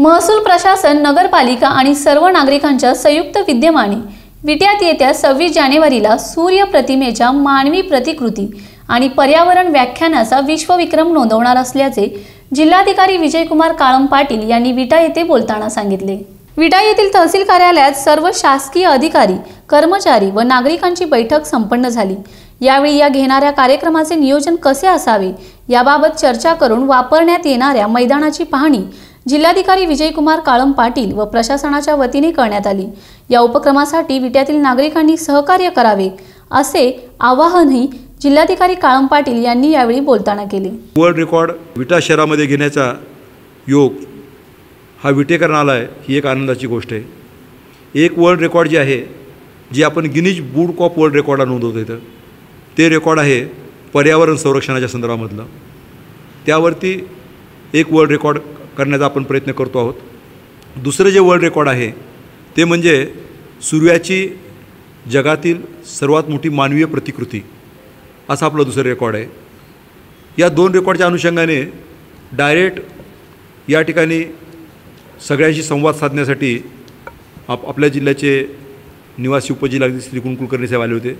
महसूल प्रशासन नगरपालिका आणि सर्व नागरिकांच्या संयुक्त विद्यमाने विट्यात येत्या सव्वीस जानेवारीला सूर्य प्रतिमेच्या मानवी प्रतिकृती आणि पर्यावरण व्याख्यानाचा विश्वविक्रम नोंदवणार असल्याचे जिल्हाधिकारी विजयकुमार काळम पाटील यांनी विटा येथे बोलताना सांगितले. विटा येथील तहसील कार्यालयात सर्व शासकीय अधिकारी कर्मचारी व नागरिकांची बैठक संपन्न झाली. यावेळी या घेणाऱ्या कार्यक्रमाचे नियोजन कसे असावे याबाबत चर्चा करून वापरण्यात येणाऱ्या मैदानाची पाहणी जिल्हाधिकारी विजयकुमार काळम पाटील व प्रशासनाच्या वतीने करण्यात आली. या उपक्रमासाठी विट्यातील नागरिकांनी सहकार्य करावे असे आवाहनही जिल्हाधिकारी काळम पाटील यांनी यावेळी बोलताना केले. वर्ल्ड रेकॉर्ड विटा शहरामध्ये घेण्याचा योग हा विटेकरण आला आहे ही एक आनंदाची गोष्ट आहे. एक वर्ल्ड रेकॉर्ड जे आहे जे आपण गिनीज बुक ऑफ वर्ल्ड रेकॉर्डला नोंदवतो इथं ते रेकॉर्ड आहे पर्यावरण संरक्षणाच्या संदर्भामधलं. त्यावरती एक वर्ल्ड रेकॉर्ड करण्याचा आपण प्रयत्न करतो आहोत. दुसरं जे वर्ल्ड रेकॉर्ड आहे ते म्हणजे सूर्याची जगातील सर्वात मोठी मानवीय प्रतिकृती. असा आपलं दुसरं रेकॉर्ड आहे. या दोन रेकॉर्डच्या अनुषंगाने डायरेक्ट या ठिकाणी सगळ्यांशी संवाद साधण्यासाठी आप आपल्या जिल्ह्याचे निवासी उपजिल्हाधिकारी श्री कुंकुल कुलकर्णी साहेब आले होते.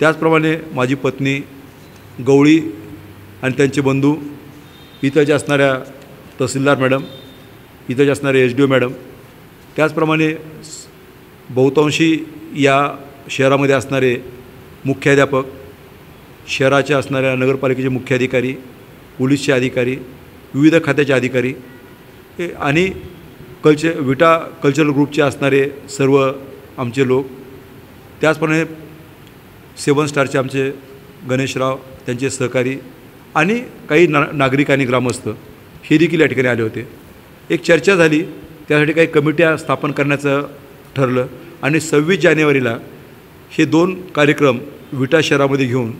त्याचप्रमाणे माझी पत्नी गवळी आणि त्यांचे बंधू इथं असणाऱ्या तहसीलदार मॅडम इथं जे असणारे एच डी ओ मॅडम त्याचप्रमाणे बहुतांशी या शहरामध्ये असणारे मुख्याध्यापक शहराच्या असणाऱ्या नगरपालिकेचे मुख्याधिकारी पोलीसचे अधिकारी विविध खात्याचे अधिकारी हे आणि कल्चर विटा कल्चरल ग्रुपचे असणारे सर्व आमचे लोक त्याचप्रमाणे सेवन स्टारचे आमचे गणेशराव त्यांचे सहकारी आणि काही ना नागरिक आणि ग्रामस्थ हे देखील या ठिकाणी आले होते. एक चर्चा झाली त्यासाठी काही कमिट्या स्थापन करण्याचं ठरलं आणि सव्वीस जानेवारीला हे दोन कार्यक्रम विटा शहरामध्ये घेऊन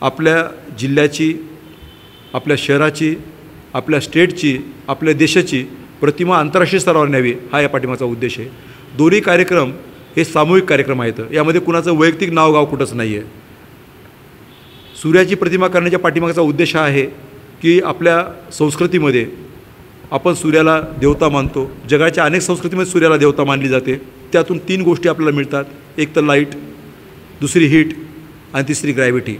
आपल्या जिल्ह्याची आपल्या शहराची आपल्या स्टेटची आपल्या देशाची प्रतिमा आंतरराष्ट्रीय स्तरावर न्यावी हा या पाठिंबाचा उद्देश आहे. दोन्ही कार्यक्रम हे सामूहिक कार्यक्रम आहेत. यामध्ये कुणाचं वैयक्तिक नाव गाव कुठंच नाही आहे सूर्याची प्रतिमा करण्याच्या पाठीमागचा उद्देश हा आहे की आपल्या संस्कृतीमध्ये आपण सूर्याला देवता मानतो. जगाच्या अनेक संस्कृतीमध्ये सूर्याला देवता मानली जाते. त्यातून तीन गोष्टी आपल्याला मिळतात. एक तर लाइट दुसरी हीट आणि तिसरी ग्रॅव्हिटी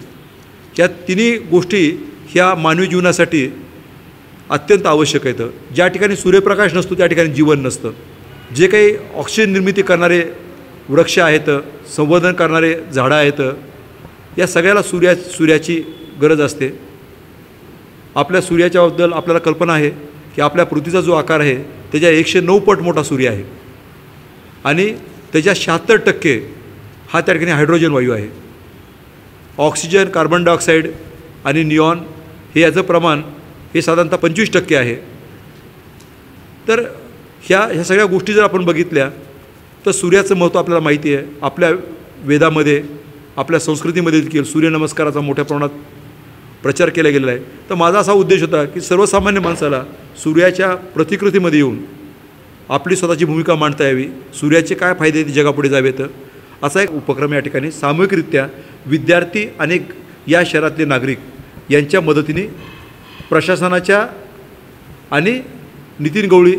या तिन्ही गोष्टी ह्या मानवी जीवनासाठी अत्यंत आवश्यक आहेत. ज्या ठिकाणी सूर्यप्रकाश नसतो त्या ठिकाणी जीवन नसतं. जे काही ऑक्सिजन निर्मिती करणारे वृक्ष आहेत संवर्धन करणारे झाडं आहेत या सगळ्याला सूर्या सूर्याची गरज असते. आपल्या सूर्याच्याबद्दल आपल्याला कल्पना आहे की आपल्या पृथ्वीचा जो आकार आहे त्याच्या एकशे नऊ पट मोठा सूर्य आहे. आणि त्याच्या शहात्तर टक्के हा त्या ठिकाणी हायड्रोजन वायू आहे. ऑक्सिजन कार्बन डायऑक्साईड आणि निऑन हे याचं प्रमाण हे साधारणतः पंचवीस टक्के आहे. तर ह्या ह्या सगळ्या गोष्टी जर आपण बघितल्या तर सूर्याचं महत्त्व आपल्याला माहिती आहे. आपल्या वेदामध्ये आपल्या संस्कृतीमध्ये देखील सूर्यनमस्काराचा मोठ्या प्रमाणात प्रचार केला गेलेला आहे. तर माझा असा उद्देश होता की सर्वसामान्य माणसाला सूर्याच्या प्रतिकृतीमध्ये येऊन आपली स्वतःची भूमिका मांडता यावी. सूर्याचे काय फायदे ते जगापुढे जावेत असा एक उपक्रम या ठिकाणी सामूहिकरित्या विद्यार्थी आणि या शहरातले नागरिक यांच्या मदतीने प्रशासनाच्या आणि नितीन गवळी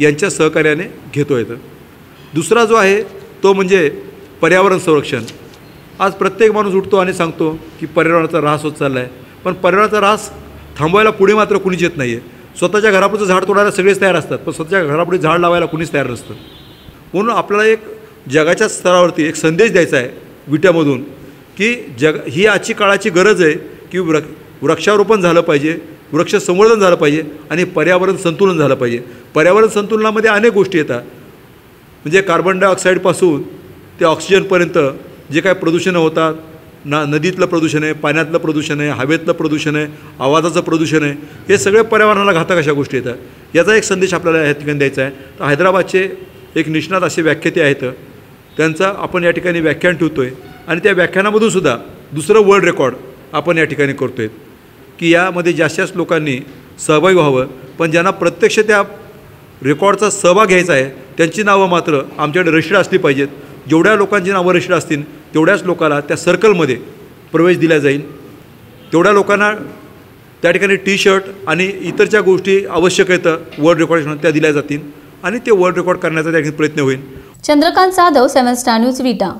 यांच्या सहकार्याने घेतो येतं दुसरा जो आहे तो म्हणजे पर्यावरण संरक्षण. आज प्रत्येक माणूस उठतो आणि सांगतो की पर्यावरणाचा ऱ्हास होत चालला आहे पण पर्यावरणाचा ऱ्हास थांबवायला पुढे मात्र कुणीच येत नाही आहे स्वतःच्या घरापुढचं झाड तोडायला सगळेच तयार असतात पण स्वतःच्या घरापुढे झाड लावायला कुणीच तयार नसतं. म्हणून आपल्याला एक जगाच्या स्तरावरती एक संदेश द्यायचा आहे विट्यामधून की जग ही आजची काळाची गरज आहे की वृ वृक्षारोपण झालं पाहिजे वृक्ष संवर्धन झालं पाहिजे आणि पर्यावरण संतुलन झालं पाहिजे. पर्यावरण संतुलनामध्ये अनेक गोष्टी येतात. म्हणजे कार्बन डायऑक्साईडपासून ते ऑक्सिजनपर्यंत जे काय प्रदूषणं होतात ना नदीतलं प्रदूषण आहे पाण्यातलं प्रदूषण आहे हवेतलं प्रदूषण आहे आवाजाचं प्रदूषण आहे हे सगळे पर्यावरणाला घातक अशा गोष्टी येतात. याचा एक संदेश आपल्याला या ठिकाणी द्यायचा आहे. तर हैदराबादचे एक निष्णात असे व्याख्याते आहेत. त्यांचा आपण या ठिकाणी व्याख्यान ठेवतो आहे आणि त्या व्याख्यानामधून सुद्धा दुसरं वर्ल्ड रेकॉर्ड आपण या ठिकाणी करतो आहे की यामध्ये जास्त जास्त लोकांनी सहभागी व्हावं. पण ज्यांना प्रत्यक्ष त्या रेकॉर्डचा सहभाग घ्यायचा आहे त्यांची नावं मात्र आमच्याकडे रजिस्टर असली पाहिजेत. जेवढ्या लोकांची नावं रजिस्टर असतील तेवढ्याच लोकाला त्या सर्कलमध्ये प्रवेश दिला जाईल. तेवढ्या लोकांना त्या ठिकाणी टी शर्ट आणि इतर ज्या गोष्टी आवश्यक आहेत वर्ल्ड रेकॉर्ड त्या दिल्या जातील आणि ते वर्ल्ड रेकॉर्ड करण्याचा त्या ठिकाणी प्रयत्न होईल. Chandrakant Jadhav seven star news Vita.